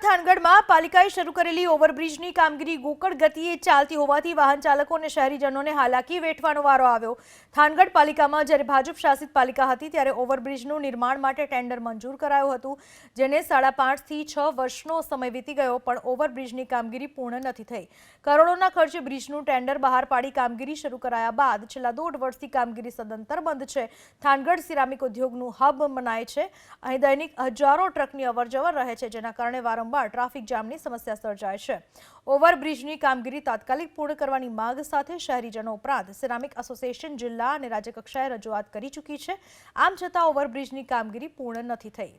થાનગઢમાં પાલિકાએ શરૂ કરેલી ઓવરબ્રિજની કામગીરી ગોકળ ગતિએ ચાલતી હોવાથી વાહન ચાલકો અને શહેરીજનોને હાલાકી વેઠવાનો વારો આવ્યો. થાનગઢ પાલિકામાં જ્યારે ભાજપ શાસિત પાલિકા હતી ત્યારે ઓવરબ્રિજનું નિર્માણ માટે ટેન્ડર મંજૂર કરાયું હતું, જેને સાડા પાંચથી છ વર્ષનો સમય વીતી ગયો, પણ ઓવરબ્રિજની કામગીરી પૂર્ણ નથી થઈ. કરોડોના ખર્ચે બ્રિજનું ટેન્ડર બહાર પાડી કામગીરી શરૂ કરાયા બાદ છેલ્લા દોઢ વર્ષથી કામગીરી સદંતર બંધ છે. થાનગઢ સિરામિક ઉદ્યોગનું હબ મનાય છે. અહીં દૈનિક હજારો ટ્રકની અવરજવર રહે છે, જેના કારણે વારંવાર ટ્રાફિક જામની સમસ્યા સર્જાય છે. ઓવરબ્રિજની કામગીરી તાત્કાલિક પૂર્ણ કરવાની માંગ સાથે શહેરીજનો ઉપરાંત સિરામિક એસોસિએશન, જિલ્લા અને રાજ્યકક્ષાએ રજૂઆત કરી ચૂકી છે. આમ છતાં ઓવરબ્રિજની કામગીરી પૂર્ણ નથી થઈ.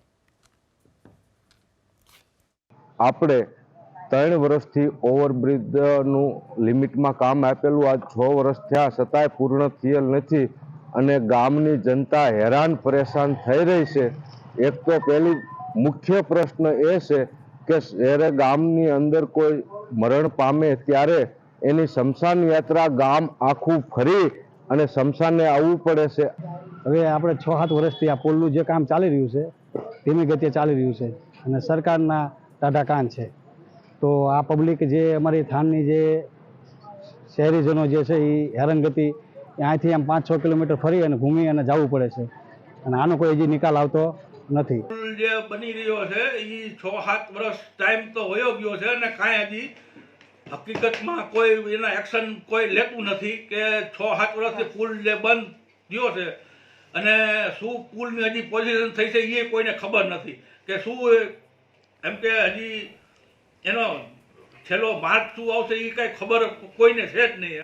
આપણે ત્રણ વર્ષથી ઓવરબ્રિજનું લિમિટમાં કામ આપેલું. આ છ વર્ષ થયા, છતાંય પૂર્ણ થયેલ નથી અને ગામની જનતા હેરાન પરેશાન થઈ રહી છે. એક તો પહેલી મુખ્ય પ્રશ્ન એ છે કે જ્યારે ગામની અંદર કોઈ મરણ પામે ત્યારે એની શમશાન યાત્રા ગામ આખું ફરી અને શમશાને આવવું પડે છે. હવે આપણે છ સાત વર્ષથી આ પુલનું જે કામ ચાલી રહ્યું છે, ધીમી ગતિએ ચાલી રહ્યું છે અને સરકારના ટાઢા કાન છે. તો આ પબ્લિક જે અમારી થાનની જે શહેરીજનો જે છે એ હેરાનગતિ અહીંથી આમ પાંચ છ કિલોમીટર ફરી અને ઘૂમી અને જવું પડે છે. અને આનો કોઈ હજી નિકાલ આવતો નથી. જે બની રહ્યો છે એ છ સાત વર્ષ ટાઈમ તો વયો ગયો છે અને કાંઈ હજી હકીકતમાં કોઈ એના એક્શન કોઈ લેતું નથી કે છ સાત વર્ષથી પુલ જે બંધ થયો છે અને શું પુલની હજી પોઝિશન થઈ છે એ કોઈને ખબર નથી. કે શું એમ કે હજી એનો છેલ્લો માર્ગ શું આવશે એ કાંઈ ખબર કોઈને છે જ નહીં.